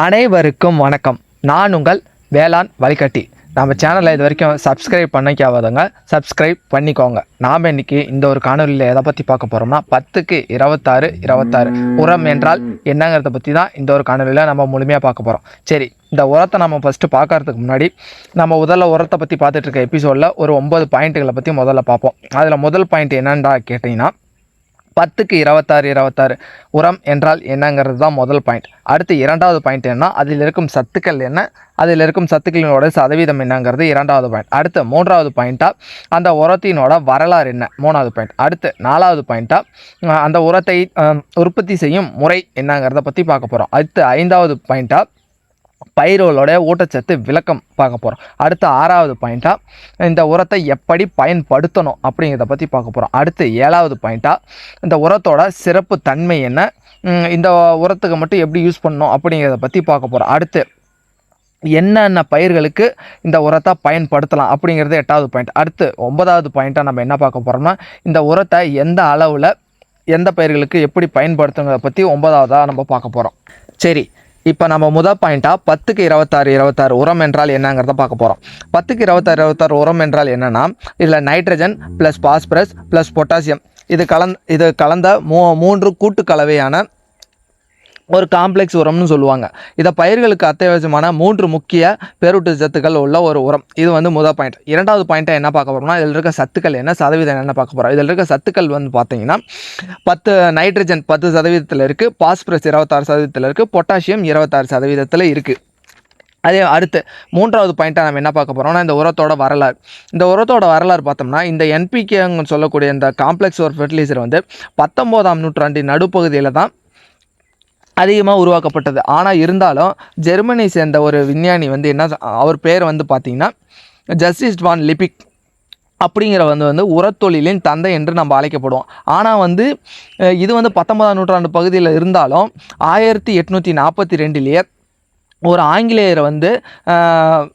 அனைவருக்கும் வணக்கம். நான் உங்கள் வேளாண் வழிகட்டி. நம்ம சேனலை இது வரைக்கும் சப்ஸ்கிரைப் பண்ணிக்காதவங்க சப்ஸ்கிரைப் பண்ணிக்கோங்க. நாம் இன்னைக்கு இந்த ஒரு காணொலியில் எதை பற்றி பார்க்க போகிறோம்னா பத்துக்கு இருபத்தாறு இருபத்தாறு. உரம் என்றால் என்னங்கிறத பற்றி தான் இந்த ஒரு காணொலியில் நம்ம முழுமையாக பார்க்க போகிறோம் சரி இந்த உரத்தை நம்ம ஃபஸ்ட்டு பார்க்கறதுக்கு முன்னாடி நம்ம முதல்ல உரத்தை பற்றி பார்த்துட்டு இருக்க எபிசோடில் ஒரு ஒம்பது பாயிண்ட்டுகளை பற்றி முதல்ல பார்ப்போம். அதில் முதல் பாயிண்ட் என்னென்றா கேட்டிங்கன்னா பத்துக்கு இருபத்தாறு இருபத்தாறு உரம் என்றால் என்னங்கிறது தான் முதல் பாயிண்ட் அடுத்து இரண்டாவது பாயிண்ட் என்ன அதில் இருக்கும் சத்துக்கள் என்ன? அதில் இருக்கும் சத்துக்களினோட சதவீதம் என்னங்கிறது இரண்டாவது பாயிண்ட் அடுத்து மூன்றாவது பாயிண்ட்டாக அந்த உரத்தினோட வரலாறு என்ன? மூணாவது பாயிண்ட் அடுத்து நாலாவது பாயிண்ட்டாக அந்த உரத்தை உற்பத்தி செய்யும் முறை என்னங்கிறத பற்றி பார்க்க போகிறோம் அடுத்து ஐந்தாவது பாயிண்ட்டாக பயிர்களோட ஊட்டச்சத்து விளக்கம் பார்க்க போகிறோம் அடுத்த ஆறாவது பாயிண்ட்டாக இந்த உரத்தை எப்படி பயன்படுத்தணும் அப்படிங்கிறத பற்றி பார்க்க போகிறோம் அடுத்து ஏழாவது பாயிண்ட்டாக இந்த உரத்தோட சிறப்பு தன்மை என்ன? இந்த உரத்துக்கு மட்டும் எப்படி யூஸ் பண்ணணும் அப்படிங்கிறத பற்றி பார்க்க போகிறோம் அடுத்து என்னென்ன பயிர்களுக்கு இந்த உரத்தை பயன்படுத்தலாம் அப்படிங்கிறது எட்டாவது பாயிண்ட் அடுத்து ஒன்பதாவது பாயிண்ட்டாக நம்ம என்ன பார்க்க போகிறோம்னா இந்த உரத்தை எந்த அளவில் எந்த பயிர்களுக்கு எப்படி பயன்படுத்துங்கிறத பற்றி ஒன்பதாவதாக நம்ம பார்க்க போகிறோம் சரி இப்போ நம்ம முதல் பாயிண்ட்டாக பத்துக்கு இருபத்தாறு இருபத்தாறு உரம் என்றால் என்னங்கிறத பார்க்க போகிறோம் பத்துக்கு இருபத்தாறு இருபத்தாறு உரம் என்றால் என்னென்னா இதில் nitrogen plus phosphorus plus potassium இது கலந் இது கலந்த மூ மூன்று கூட்டு கலவையான ஒரு காம்ப்ளெக்ஸ் உரம்னு சொல்லுவாங்க. இதை பயிர்களுக்கு அத்தியாவசியமான மூன்று முக்கிய பேரூட்டு சத்துக்கள் உள்ள ஒரு உரம். இது வந்து முதல் பாயிண்ட் இரண்டாவது பாயிண்ட்டை என்ன பார்க்க போகிறோம்னா இதில் இருக்க சத்துக்கள் என்ன சதவீதம் என்ன பார்க்க போகிறோம் இதில் இருக்க சத்துக்கள் வந்து பார்த்தீங்கன்னா பத்து நைட்ரஜன் பத்து சதவீதத்தில் இருக்குது பாஸ்பரஸ் இருபத்தாறு சதவீதத்தில் இருக்குது பொட்டாசியம் இருபத்தாறு சதவீதத்தில் இருக்குது அதே அடுத்து மூன்றாவது பாயிண்ட்டாக நம்ம என்ன பார்க்க போகிறோம்னா இந்த உரத்தோட வரலாறு. இந்த உரத்தோட வரலாறு பார்த்தோம்னா இந்த என்பிகேங்கன்னு சொல்லக்கூடிய இந்த காம்ப்ளெக்ஸ் ஒரு ஃபெர்டிலைசர் வந்து பத்தொம்போதாம் நூற்றாண்டின் நடுப்பகுதியில் தான் அதிகமாக உருவாக்கப்பட்டது. ஆனால் இருந்தாலும் ஜெர்மனி சேர்ந்த ஒரு விஞ்ஞானி வந்து என்ன அவர் பேர் வந்து பார்த்திங்கன்னா ஜஸ்டிஸ் வான் லிபிக் அப்படிங்கிற வந்து வந்து உரத்தொழிலின் தந்தை என்று நம்ம அழைக்கப்படுவோம். ஆனால் வந்து இது வந்து பத்தொன்பதாம் நூற்றாண்டு பகுதியில் இருந்தாலும் ஆயிரத்தி எட்நூற்றி நாற்பத்தி ரெண்டுலேயே ஒரு ஆங்கிலேயரை வந்து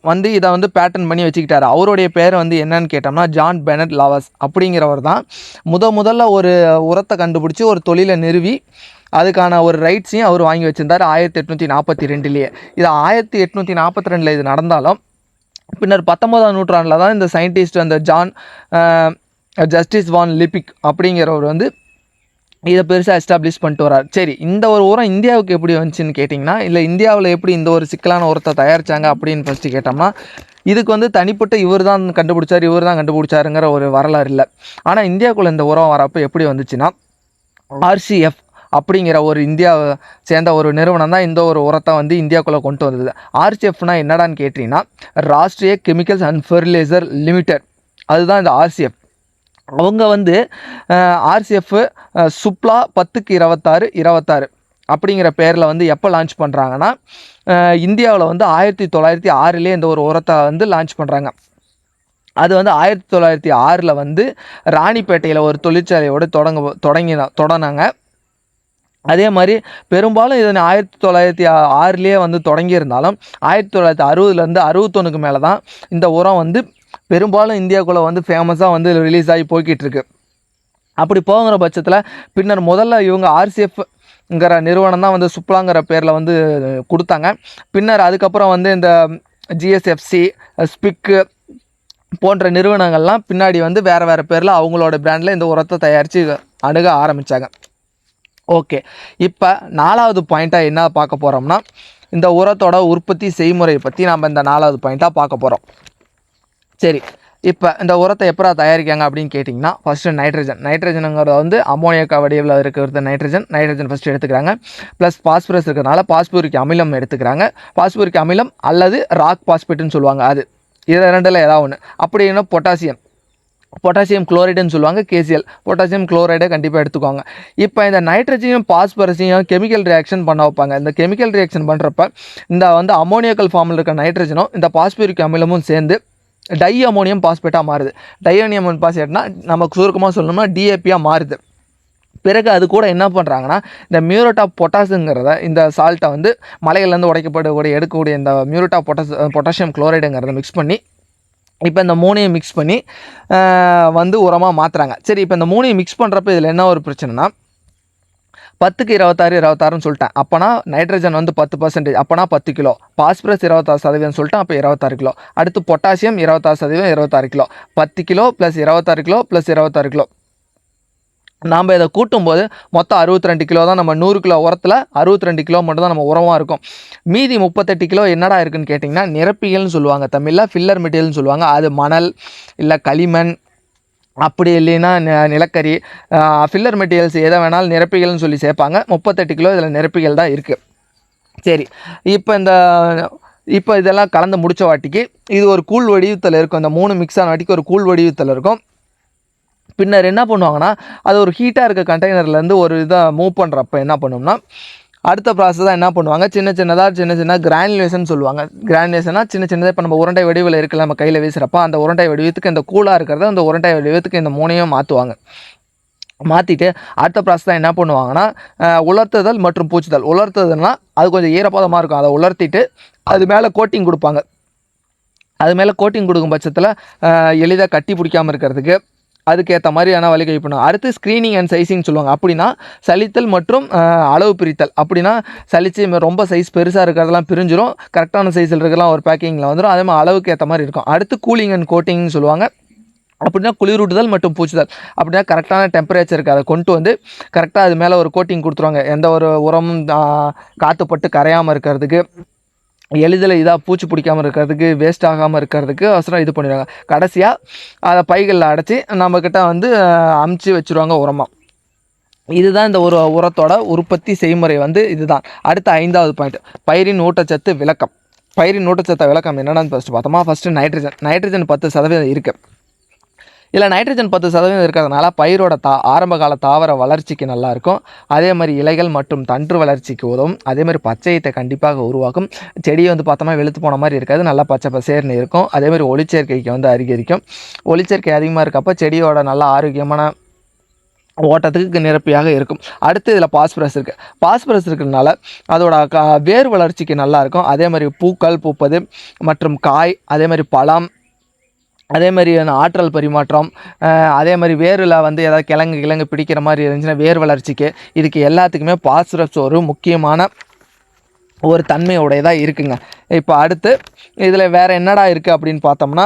வந்து இதை வந்து பேட்டர்ன் பண்ணி வச்சுக்கிட்டாரு. அவருடைய பேர் வந்து என்னன்னு கேட்டோம்னா ஜான் பெனட் லவஸ் அப்படிங்கிறவர் தான். முத முதல்ல ஒரு உரத்தை கண்டுபிடிச்சி ஒரு தொழிலை நிறுவி அதுக்கான ஒரு ரைட்ஸையும் அவர் வாங்கி வச்சுருந்தார் ஆயிரத்தி எட்நூற்றி நாற்பத்தி ரெண்டுலேயே. இது ஆயிரத்தி எட்நூற்றி நாற்பத்தி ரெண்டில் இது நடந்தாலும் பின்னர் பத்தொன்பதாம் நூற்றாண்டில் தான் இந்த சயின்டிஸ்ட் அந்த ஜான் ஜஸ்டிஸ் வான் லிபிக் அப்படிங்கிறவர் வந்து இதை பெருசாக எஸ்டாப்ளிஷ் பண்ணிட்டு வரார். சரி இந்த ஒரு உரம் இந்தியாவுக்கு எப்படி வந்துச்சுன்னு கேட்டிங்கன்னா இல்லை இந்தியாவில் எப்படி இந்த ஒரு சிக்கலான உரத்தை தயாரிச்சாங்க அப்படின்னு ஃபஸ்ட்டு கேட்டோம்னா இதுக்கு வந்து தனிப்பட்ட இவர் தான் கண்டுபிடிச்சார் இவர் தான் கண்டுபிடிச்சாருங்கிற ஒரு வரலாறு இல்லை. ஆனால் இந்தியாவுக்குள்ளே இந்த உரம் வரப்போ எப்படி வந்துச்சுன்னா ஆர்சிஎஃப் அப்படிங்கிற ஒரு இந்தியாவை சேர்ந்த ஒரு நிறுவனம் தான் இந்த ஒரு உரத்தை வந்து இந்தியாவுக்குள்ளே கொண்டு வந்தது. ஆர்சிஎஃப்னா என்னடான்னு கேட்டிங்கன்னா Rashtriya chemicals and fertilizer limited. அதுதான் இந்த ஆர்சிஎஃப் அவங்க வந்து ஆர்சிஎஃப் சுப்லா பத்துக்கு இருபத்தாறு இருபத்தாறு அப்படிங்கிற பேரில் வந்து எப்போ லான்ச் பண்ணுறாங்கன்னா இந்தியாவில் வந்து ஆயிரத்தி தொள்ளாயிரத்தி ஆறுலேயே இந்த ஒரு உரத்தை வந்து லான்ச் பண்ணுறாங்க அது வந்து ஆயிரத்தி தொள்ளாயிரத்தி ஆறில் வந்து ராணிப்பேட்டையில் ஒரு தொழிற்சாலையோடு தொடங்க தொடங்கின தொடங்கினாங்க. அதே மாதிரி பெரும்பாலும் இதனை ஆயிரத்தி தொள்ளாயிரத்தி ஆறுலேயே வந்து தொடங்கியிருந்தாலும் ஆயிரத்தி தொள்ளாயிரத்தி அறுபதுலேருந்து அறுபத்தொன்னுக்கு மேலே தான் இந்த உரம் வந்து பெரும்பாலும் இந்தியாவுக்குள்ளே வந்து ஃபேமஸாக வந்து ரிலீஸ் ஆகி போய்கிட்டு இருக்கு அப்படி போகிற பட்சத்தில் பின்னர் முதல்ல இவங்க ஆர்சிஎஃப்ங்கிற நிறுவனம் தான் வந்து சுப்லாங்கிற பேரில் வந்து கொடுத்தாங்க. பின்னர் அதுக்கப்புறம் வந்து இந்த ஜிஎஸ்எஃப்சி ஸ்பிக்கு போன்ற நிறுவனங்கள்லாம் பின்னாடி வந்து வேறு வேறு பேரில் அவங்களோட பிராண்டில் இந்த உரத்தை தயாரித்து அணுக ஆரம்பித்தாங்க ஓகே. இப்போ நாலாவது பாயிண்ட்டாக என்ன பார்க்க போகிறோம்னா இந்த உரத்தோட உற்பத்தி செய்முறையை பற்றி நம்ம இந்த நாலாவது பாயிண்ட்டாக பார்க்க போகிறோம் சரி இப்போ இந்த உரத்தை எப்படா தயாரிக்காங்க அப்படின்னு கேட்டிங்கன்னா ஃபஸ்ட்டு நைட்ரஜன் நைட்ரஜனுங்கிறது வந்து அமோனியா வடிவில் இருக்கிறது நைட்ரஜன் நைட்ரஜன் ஃபஸ்ட்டு எடுத்துக்கிறாங்க. ப்ளஸ் பாஸ்பரஸ் இருக்கிறனால பாஸ்பூரிக் அமிலம் எடுத்துக்கிறாங்க. பாஸ்பூரிக் அமிலம் அல்லது ராக் பாஸ்பேட்டுன்னு சொல்லுவாங்க அது. இது ரெண்டில் ஏதாவது ஒன்று அப்படின்னா பொட்டாசியம் பொட்டாசியம் குளோரைடுன்னு சொல்லுவாங்க கேசிஎல் பொட்டாசியம் குளோரைடை கண்டிப்பாக எடுத்துக்கோங்க. இப்போ இந்த நைட்ரஜனையும் பாஸ்பரஸையும் கெமிக்கல் ரியாக்ஷன் பண்ண வைப்பாங்க. இந்த கெமிக்கல் ரியாக்ஷன் பண்ணுறப்ப இந்த வந்து அமோனியக்கல் ஃபார்மில் இருக்க நைட்ரஜனும் இந்த பாஸ்பூரிக் அமிலமும் சேர்ந்து டை அமோனியம் பாஸ்பேட்டாக மாறுது. டையோனியம் பாஸ்பேட்னா நமக்கு சுருக்கமாக சொல்லணும்னா டிஏபியாக மாறுது. பிறகு அது கூட என்ன பண்ணுறாங்கன்னா இந்த மியூரோட்டா ஆஃப் பொட்டாஸுங்கிறத இந்த சால்ட்டை வந்து மலைகள்லேருந்து உடைக்கப்படக்கூடிய எடுக்கக்கூடிய இந்த மியூரேட் ஆஃப் பொட்டாஸ் பொட்டாசியம் குளோரைடுங்கிறத மிக்ஸ் பண்ணி இப்போ இந்த மூணையும் மிக்ஸ் பண்ணி வந்து உரமாக மாற்றுறாங்க சரி இப்போ இந்த மூணையும் மிக்ஸ் பண்ணுறப்ப இதில் என்ன ஒரு பிரச்சனைனா பத்துக்கு இருபத்தாறு இருபத்தாறுன்னு சொல்லிட்டேன். அப்போனா நைட்ரஜன் வந்து பத்து பர்சன்டேஜ் அப்போனா பத்து கிலோ. பாஸ்பரஸ் இருபத்தாறு சதவீதம் சொல்லிட்டேன் அப்போ இருபத்தாறு கிலோ. அடுத்து பொட்டாசியம் இருபத்தாறு சதவீதம் இருபத்தாறு கிலோ. பத்து கிலோ ப்ளஸ் இருபத்தாறு கிலோ ப்ளஸ் இருபத்தாறு கிலோ. நாம் இதை கூட்டும்போது மொத்தம் அறுபத்தி ரெண்டு கிலோ தான் நம்ம நூறு கிலோ உரத்தில் அறுபத்தி ரெண்டு கிலோ மட்டும் தான் நம்ம உரமாக இருக்கும். மீதி முப்பத்தெட்டு கிலோ என்னடா இருக்குன்னு கேட்டிங்கன்னா நிரப்பிகள்னு சொல்லுவாங்க தமிழில் ஃபில்லர் மெட்டீரியல்னு சொல்லுவாங்க. அது மணல் இல்லை களிமண் அப்படி இல்லைன்னா நிலக்கரி ஃபில்லர் மெட்டீரியல்ஸ் எதை வேணாலும் நிரப்பிகள்னு சொல்லி சேர்ப்பாங்க. முப்பத்தெட்டு கிலோ இதில் நிரப்பிகள் தான் இருக்குது சரி இப்போ இந்த இப்போ இதெல்லாம் கலந்து முடித்த வாட்டிக்கு இது ஒரு கூழ் வடிவத்தில் இருக்கும். இந்த மூணு மிக்ஸ் ஆன வாட்டிக்கு ஒரு கூழ் வடிவத்தில் இருக்கும். பின்னர் என்ன பண்ணுவாங்கன்னா அது ஒரு ஹீட்டாக இருக்க கண்டெய்னர்லேருந்து ஒரு இதை மூவ் பண்ணுறப்ப என்ன பண்ணோம்னா அடுத்த ப்ராசஸ் தான் என்ன பண்ணுவாங்க? சின்ன சின்னதாக சின்ன சின்ன கிரானுலேஷன் சொல்லுவாங்க. கிரானுலேஷனாக சின்ன சின்னதாக இப்போ நம்ம உருண்டை வடிவில் இருக்குல்ல நம்ம கையில் வீசுகிறப்ப அந்த உருண்டை வடிவத்துக்கு இந்த கூலாக இருக்கிறத அந்த உருண்டை வடிவத்துக்கு இந்த மூணையும் மாற்றுவாங்க மாற்றிட்டு அடுத்த ப்ராசஸ் தான் என்ன பண்ணுவாங்கன்னா உலர்த்துதல் மற்றும் பூச்சுதல். உலர்த்துதல்னா அது கொஞ்சம் ஈரப்பதமாக இருக்கும். அதை உலர்த்திட்டு அது மேலே கோட்டிங் கொடுப்பாங்க. அது மேலே கோட்டிங் கொடுக்கும் பட்சத்தில் எளிதாக கட்டி பிடிக்காமல் இருக்கிறதுக்கு அதுக்கேற்ற மாதிரியான வழிகை பண்ணும். அடுத்து ஸ்க்ரீனிங் அண்ட் சைஸிங் சொல்லுவாங்க. அப்படின்னா சலித்தல் மற்றும் அளவு பிரித்தல். அப்படின்னா சலிச்சு ரொம்ப சைஸ் பெருசாக இருக்கிறதெல்லாம் பிரிஞ்சிடும் கரெக்டான சைஸில் இருக்கிறலாம் ஒரு பேக்கிங்கில் வந்துடும் அதே மாதிரி அளவுக்கு ஏற்ற மாதிரி இருக்கும். அடுத்து கூலிங் அண்ட் கோட்டிங்னு சொல்லுவாங்க. அப்படின்னா குளிரூட்டுதல் மற்றும் பூச்சுதல். அப்படின்னா கரெக்டான டெம்பரேச்சருக்கு அதை கொண்டு வந்து கரெக்டாக அது மேலே ஒரு கோட்டிங் கொடுத்துருவாங்க. எந்த ஒரு உரமும் காற்றுப்பட்டு கரையாமல் இருக்கிறதுக்கு. எளிதில் இதாக பூச்சி பிடிக்காமல் இருக்கிறதுக்கு வேஸ்ட் ஆகாமல் இருக்கிறதுக்கு அவசரம் இது பண்ணிடுவாங்க. கடைசியாக அதை பைகளில் அடைச்சி நம்மக்கிட்ட வந்து அமுச்சு வச்சுருவாங்க உரமாக இதுதான் இந்த ஒரு உரத்தோட உற்பத்தி செய்முறை வந்து இதுதான். அடுத்த ஐந்தாவது பாயிண்ட் பயிரின் ஊட்டச்சத்து விளக்கம். பயிரின் ஊட்டச்சத்து விளக்கம் என்னென்னு ஃபஸ்ட்டு பார்த்தோமா? ஃபஸ்ட்டு நைட்ரஜன் நைட்ரஜன் பத்து சதவீதம் இருக்குது இதில் நைட்ரஜன் பத்து சதவீதம் இருக்கிறதுனால பயிரோட தா ஆரம்ப கால தாவர வளர்ச்சிக்கு நல்லாயிருக்கும். அதே மாதிரி இலைகள் மற்றும் தன்று வளர்ச்சிக்கு உதவும். அதே மாதிரி பச்சையத்தை கண்டிப்பாக உருவாக்கும் செடியை வந்து பார்த்தோமா வெளுத்து போன மாதிரி இருக்காது. நல்லா பச்சை பசேர்னு இருக்கும். அதே மாதிரி ஒளிச்சேர்க்கைக்கு வந்து அதிகரிக்கும். ஒளிச்சேர்க்கை அதிகமாக இருக்கப்போ செடியோட நல்ல ஆரோக்கியமான ஓட்டத்துக்கு நிரப்பியாக இருக்கும். அடுத்து இதில் பாஸ்பரஸ் இருக்குது பாஸ்பரஸ் இருக்கிறதுனால அதோட க வேர் வளர்ச்சிக்கு நல்லாயிருக்கும். அதே மாதிரி பூக்கள் பூப்பது மற்றும் காய் அதே மாதிரி பழம் அதே மாதிரி ஆற்றல் பரிமாற்றம் அதே மாதிரி வேரில் வந்து ஏதாவது கிழங்கு கிழங்கு பிடிக்கிற மாதிரி இருந்துச்சுன்னா வேர் வளர்ச்சிக்கு இதுக்கு எல்லாத்துக்குமே பாஸ்பரஸ் ஒரு முக்கியமான ஒரு தன்மையுடையதாக இருக்குங்க. இப்போ அடுத்து இதில் வேறு என்னடா இருக்குது அப்படின்னு பார்த்தோம்னா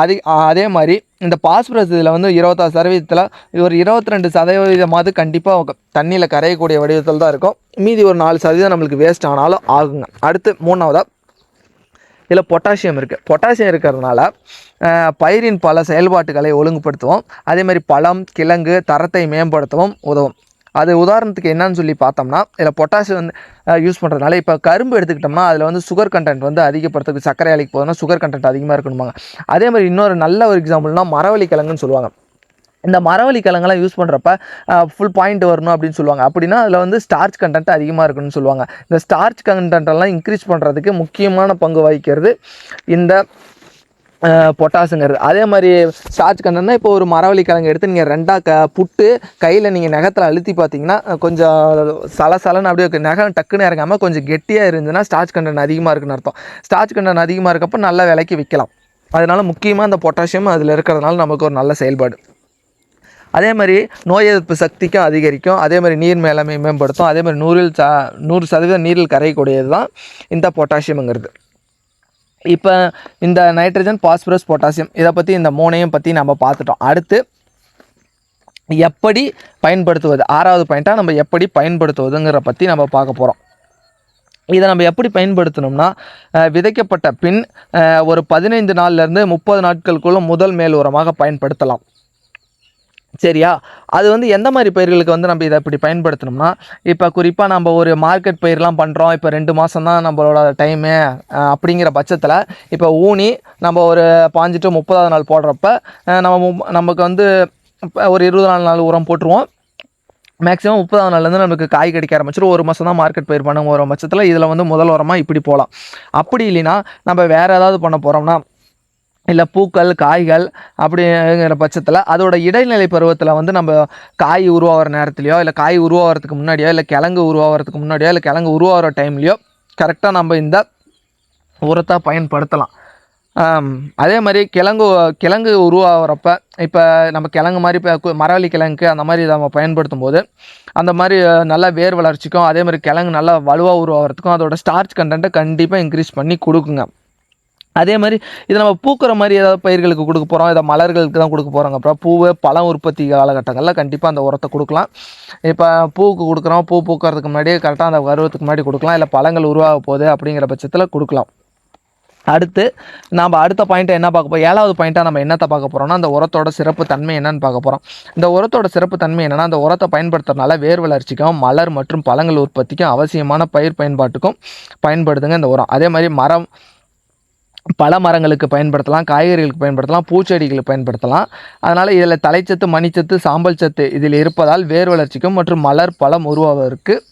அதிக அது அதே மாதிரி இந்த பாஸ்பரஸ் இதில் வந்து இருபத்தாறு சதவீதத்தில் ஒரு இருபத்தி ரெண்டு சதவீதமாவது கண்டிப்பாக தண்ணியில் கரையக்கூடிய வடிவத்தில் தான் இருக்கும். மீதி ஒரு நாலு சதவீதம் நம்மளுக்கு வேஸ்ட் ஆனாலும் ஆகுங்க. அடுத்து மூணாவதாக இதில் பொட்டாசியம் இருக்குது பொட்டாசியம் இருக்கிறதுனால பயிரின் பல செயல்பாட்டுகளை ஒழுங்குபடுத்துவோம். அதே மாதிரி பழம் கிழங்கு தரத்தை மேம்படுத்தவும் உதவும். அது உதாரணத்துக்கு என்னன்னு சொல்லி பார்த்தோம்னா இதில் பொட்டாசியம் வந்து யூஸ் பண்ணுறதுனால இப்போ கரும்பு எடுத்துக்கிட்டோம்னா அதில் வந்து சுகர் கண்டென்ட் வந்து அதிகப்படுத்துறதுக்கு சர்க்கரை அலைக்கு போதும்னா சுகர் கண்டென்ட் அதிகமாக இருக்கணுமாங்க அதே மாதிரி இன்னொரு நல்ல ஒரு எக்ஸாம்பிள்னா மரவள்ளி கிழங்குன்னு சொல்லுவாங்க. இந்த மரவள்ளி கிழங்கெல்லாம் யூஸ் பண்ணுறப்ப ஃபுல் பாயிண்ட் வரணும் அப்படின்னு சொல்லுவாங்க. அப்படின்னா அதில் வந்து ஸ்டார்ச் கண்டென்ட் அதிகமாக இருக்குன்னு சொல்லுவாங்க. இந்த ஸ்டார்ச் கண்டென்ட்டெல்லாம் இன்க்ரீஸ் பண்ணுறதுக்கு முக்கியமான பங்கு வகிக்கிறது இந்த பொட்டாசுங்கிறது அதே மாதிரி ஸ்டார்ச் கண்டனா இப்போ ஒரு மரவள்ளி கிழங்கு எடுத்து நீங்கள் ரெண்டாக க புட்டு கையில் நீங்கள் நகத்தில் அழுத்தி பார்த்தீங்கன்னா கொஞ்சம் சலசலன்னு அப்படியே நகம் டக்குன்னு இறங்காமல் கொஞ்சம் கெட்டியாக இருந்துச்சுன்னா ஸ்டார்ச் கண்டென்ட் அதிகமாக இருக்குன்னு அர்த்தம். ஸ்டார்ச் கண்டன் அதிகமாக இருக்கப்போ நல்ல விலைக்கு விற்கலாம் அதனால் முக்கியமாக இந்த பொட்டாசியம் அதில் இருக்கிறதுனால நமக்கு ஒரு நல்ல செயல்பாடு. அதே மாதிரி நோய் எதிர்ப்பு சக்திக்கும் அதிகரிக்கும். அதே மாதிரி நீர் மேலாமை மேம்படுத்தும். அதே மாதிரி நூறில் ச நூறு சதவீதம் நீரில் கரையக்கூடியது தான் இந்த பொட்டாசியம்ங்கிறது இப்போ இந்த நைட்ரஜன் பாஸ்பரஸ் பொட்டாசியம் இதை பற்றி இந்த மூணையும் பற்றி நம்ம பார்த்துட்டோம். அடுத்து எப்படி பயன்படுத்துவது? ஆறாவது பாயிண்ட்டாக நம்ம எப்படி பயன்படுத்துவதுங்கிற பற்றி நம்ம பார்க்க போகிறோம் இதை நம்ம எப்படி பயன்படுத்தணும்னா விதைக்கப்பட்ட பின் ஒரு பதினைந்து நாள்லேருந்து முப்பது நாட்களுக்குள்ள முதல் மேல் உரமாக பயன்படுத்தலாம். சரியா? அது வந்து எந்த மாதிரி பயிர்களுக்கு வந்து நம்ம இதை இப்படி பயன்படுத்தணும்னா இப்போ குறிப்பாக நம்ம ஒரு மார்க்கெட் பயிர்லாம் பண்ணுறோம் இப்போ ரெண்டு மாதம் தான் நம்மளோட டைமு அப்படிங்கிற பட்சத்தில் இப்போ ஊனி நம்ம ஒரு பாஞ்சு டு முப்பதாவது நாள் போடுறப்ப நம்ம மு- நமக்கு வந்து இப்போ ஒரு இருபது நாலு நாள் உரம் போட்டுருவோம். மேக்ஸிமம் முப்பதாம் நாள்லேருந்து நமக்கு காய் கிடைக்க ஆரம்பிச்சிடும் ஒரு மாதம் தான் மார்க்கெட் பயிர் பண்ண ஒரு பட்சத்தில் இதில் வந்து முதல் உரமாக இப்படி போகலாம் அப்படி இல்லைன்னா நம்ம வேறு ஏதாவது பண்ண போகிறோம்னா இல்லை பூக்கள் காய்கள் அப்படிங்கிற பட்சத்தில் அதோட இடைநிலை பருவத்தில் வந்து நம்ம காய் உருவாகிற நேரத்துலையோ இல்லை காய் உருவாகிறதுக்கு முன்னாடியோ இல்லை கிழங்கு உருவாகிறதுக்கு முன்னாடியோ இல்லை கிழங்கு உருவாகிற டைம்லையோ கரெக்டாக நம்ம இந்த உரத்தை பயன்படுத்தலாம். அதே மாதிரி கிழங்கு கிழங்கு உருவாகிறப்ப இப்போ நம்ம கிழங்கு மாதிரி இப்போ மரவள்ளி கிழங்கு அந்த மாதிரி நம்ம பயன்படுத்தும் போது அந்த மாதிரி நல்ல நல்லா வேர் வளர்ச்சிக்கும் அதே மாதிரி கிழங்கு நல்லா வலுவாக உருவாகிறதுக்கும் அதோட ஸ்டார்ச் கண்டென்ட்டை கண்டிப்பாக இன்க்ரீஸ் பண்ணி கொடுக்குங்க. அதே மாதிரி இது நம்ம பூக்கிற மாதிரி ஏதாவது பயிர்களுக்கு கொடுக்க போகிறோம் இதை மலர்களுக்கு தான் கொடுக்க போகிறோங்க அப்புறம் பூவை பழம் உற்பத்தி காலகட்டங்களில் கண்டிப்பாக அந்த உரத்தை கொடுக்கலாம். இப்போ பூவுக்கு கொடுக்குறோம். பூ பூக்கிறதுக்கு முன்னாடியே கரெக்டாக அந்த பருவத்துக்கு முன்னாடி கொடுக்கலாம். இல்லை பழங்கள் உருவாக போகுது அப்படிங்கிற பட்சத்தில் கொடுக்கலாம். அடுத்து நாம் அடுத்த பாயிண்ட்டை என்ன பார்க்க போகிறோம் ஏழாவது பாயிண்ட்டாக நம்ம என்னத்தை பார்க்க போகிறோம்னா அந்த உரத்தோட சிறப்பு தன்மை என்னன்னு பார்க்க போகிறோம் இந்த உரத்தோட சிறப்பு தன்மை என்னன்னா அந்த உரத்தை பயன்படுத்துறதுனால வேர் வளர்ச்சிக்கும் மலர் மற்றும் பழங்கள் உற்பத்திக்கும் அவசியமான பயிர் பயன்பாட்டுக்கும் பயன்படுதுங்க இந்த உரம். அதே மாதிரி மரம் பல மரங்களுக்கு பயன்படுத்தலாம் காய்கறிகளுக்கு பயன்படுத்தலாம் பூச்செடிகளுக்கு பயன்படுத்தலாம். அதனால் இதில் தலைச்சத்து மணிச்சத்து சாம்பல் சத்து இதில் இருப்பதால் வேர் வளர்ச்சிக்கும் மற்றும் மலர் பழம் உருவாவதற்கு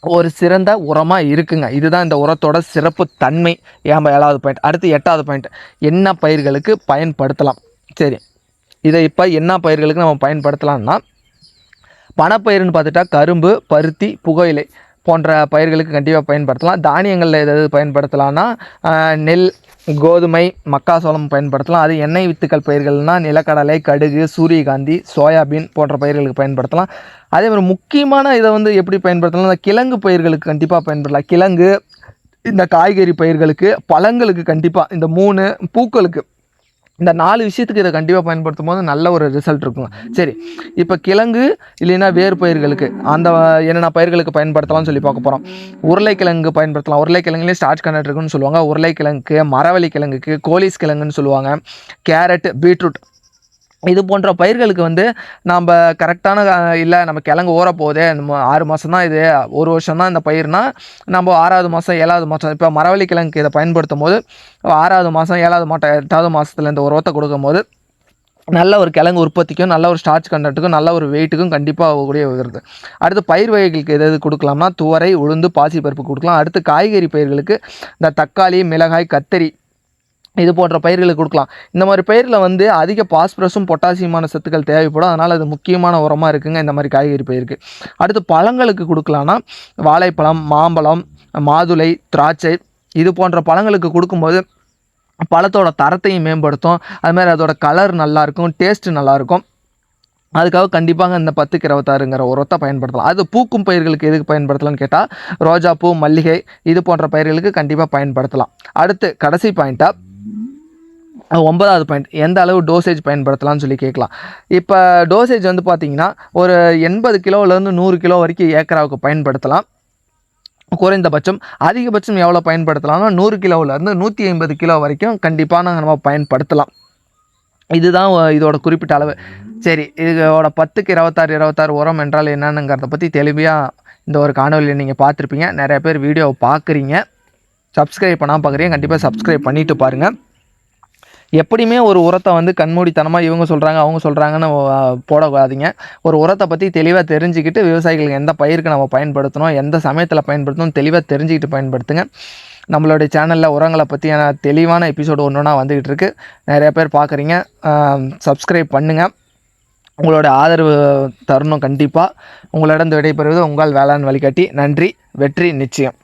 ஒரு சிறந்த உரமாக இருக்குங்க. இதுதான் இந்த உரத்தோட சிறப்பு தன்மை. ஏன் ஏழாவது பாயிண்ட் அடுத்து எட்டாவது பாயிண்ட் என்ன பயிர்களுக்கு பயன்படுத்தலாம்? சரி. இதை இப்போ என்ன பயிர்களுக்கு நம்ம பயன்படுத்தலாம்னா பணப்பயிர்னு பார்த்துட்டா கரும்பு பருத்தி புகையிலை. போன்ற பயிர்களுக்கு கண்டிப்பாக பயன்படுத்தலாம். தானியங்களில் எதாவது பயன்படுத்தலாம்னா நெல் கோதுமை மக்காசோளம் பயன்படுத்தலாம். அது எண்ணெய் வித்துக்கள் பயிர்கள்னால் நிலக்கடலை கடுகு சூரியகாந்தி சோயாபீன் போன்ற பயிர்களுக்கு பயன்படுத்தலாம். அதே மாதிரி முக்கியமான இதை வந்து எப்படி பயன்படுத்தலாம் இந்த கிழங்கு பயிர்களுக்கு கண்டிப்பாக பயன்படுத்தலாம். கிழங்கு இந்த காய்கறி பயிர்களுக்கு பழங்களுக்கு கண்டிப்பாக இந்த மூணு பூக்களுக்கு இந்த நாலு விஷயத்துக்கு இதை கண்டிப்பாக பயன்படுத்தும் போது நல்ல ஒரு ரிசல்ட் இருக்குங்க சரி இப்போ கிழங்கு இல்லைன்னா வேறு பயிர்களுக்கு அந்த என்னென்ன பயிர்களுக்கு பயன்படுத்தலாம்னு சொல்லி பார்க்க போகிறோம் உருளைக்கிழங்கு பயன்படுத்தலாம். உருளைக்கிழங்குலேயே ஸ்டார்ச் கண்டக்ட் இருக்குன்னு சொல்லுவாங்க. உருளைக்கிழங்குக்கு மரவள்ளி கிழங்குக்கு கோலிஸ் கிழங்குன்னு சொல்லுவாங்க. கேரட் பீட்ரூட் இது போன்ற பயிர்களுக்கு வந்து நம்ம கரெக்டான இல்லை நம்ம கிழங்கு ஊற போகுது நம்ம ஆறு மாதம் தான் இது ஒரு வருஷம் தான் இந்த பயிர்னா நம்ம ஆறாவது மாதம் ஏழாவது மாதம் இப்போ மரவள்ளி கிழங்கு இதை பயன்படுத்தும் போது ஆறாவது மாதம் ஏழாவது மாதம் எட்டாவது மாதத்துல இந்த உரத்தை கொடுக்கும்போது நல்ல ஒரு கிழங்கு உற்பத்திக்கும் நல்ல ஒரு ஸ்டார்ச் கண்டென்ட்டுக்கும் நல்ல ஒரு வெயிட்டுக்கும் கண்டிப்பாக ஆகக்கூடிய வருது. அடுத்து பயிர் வகைகளுக்கு எது எது கொடுக்கலாம்னா துவரை உளுந்து பாசி பருப்பு கொடுக்கலாம். அடுத்து காய்கறி பயிர்களுக்கு இந்த தக்காளி மிளகாய் கத்தரி இது போன்ற பயிர்களுக்கு கொடுக்கலாம். இந்த மாதிரி பயிரில் வந்து அதிக பாஸ்பரஸும் பொட்டாசியமான சத்துக்கள் தேவைப்படும். அதனால் அது முக்கியமான உரமாக இருக்குங்க. இந்த மாதிரி காய்கறி பயிருக்கு. அடுத்து பழங்களுக்கு கொடுக்கலான்னா வாழைப்பழம் மாம்பழம் மாதுளை திராட்சை இது போன்ற பழங்களுக்கு கொடுக்கும்போது பழத்தோட தரத்தையும் மேம்படுத்தும். அதுமாதிரி அதோட கலர் நல்லாயிருக்கும் டேஸ்ட்டு நல்லாயிருக்கும் அதுக்காக கண்டிப்பாக இந்த பத்துக்கு இருபத்தாறுங்கிற உரத்தை பயன்படுத்தலாம். அது பூக்கும் பயிர்களுக்கு எதுக்கு பயன்படுத்தலாம்னு கேட்டால் ரோஜாப்பூ மல்லிகை இது போன்ற பயிர்களுக்கு கண்டிப்பாக பயன்படுத்தலாம். அடுத்து கடைசி பாயிண்ட்டாக ஒன்பதாவது பாயிண்ட் எந்த அளவு டோசேஜ் பயன்படுத்தலாம்னு சொல்லி கேட்கலாம். இப்போ டோசேஜ் வந்து பார்த்தீங்கன்னா ஒரு எண்பது கிலோவிலேருந்து நூறு கிலோ வரைக்கும் ஏக்கராவுக்கு பயன்படுத்தலாம். குறைந்தபட்சம் அதிகபட்சம் எவ்வளோ பயன்படுத்தலாம்னா நூறு கிலோவிலேருந்து நூற்றி ஐம்பது கிலோ வரைக்கும் கண்டிப்பாக நம்ம பயன்படுத்தலாம். இதுதான் இதோட குறிப்பிட்ட அளவு. சரி இதோட பத்துக்கு இருபத்தாறு இருபத்தாறு உரம் என்றால் என்னன்னுங்கிறத பற்றி தெளிவாக இந்த ஒரு காணொலியில் நீங்கள் பார்த்துருப்பீங்க. நிறைய பேர் வீடியோவை பார்க்குறீங்க. சப்ஸ்கிரைப் பண்ணால் பார்க்குறீங்க. கண்டிப்பாக சப்ஸ்கிரைப் பண்ணிட்டு பாருங்கள் எப்படியுமே ஒரு உரத்தை வந்து கண்மூடித்தனமாக இவங்க சொல்கிறாங்க அவங்க சொல்கிறாங்கன்னு போடக்கூடாதீங்க. ஒரு உரத்தை பற்றி தெளிவாக தெரிஞ்சுக்கிட்டு விவசாயிகளுக்கு எந்த பயிருக்கு நம்ம பயன்படுத்தணும் எந்த சமயத்தில் பயன்படுத்தணும் தெளிவாக தெரிஞ்சுக்கிட்டு பயன்படுத்துங்க. நம்மளுடைய சேனலில் உரங்களை பற்றியான தெளிவான எபிசோடு ஒன்று ஒன்றா வந்துக்கிட்டு இருக்குது நிறைய பேர் பார்க்குறீங்க சப்ஸ்கிரைப் பண்ணுங்கள் உங்களோட ஆதரவு தரணும் கண்டிப்பாக உங்களிடம் விடைபெறுவது உங்கள் வேளாண் வழிகாட்டி. நன்றி வெற்றி நிச்சயம்.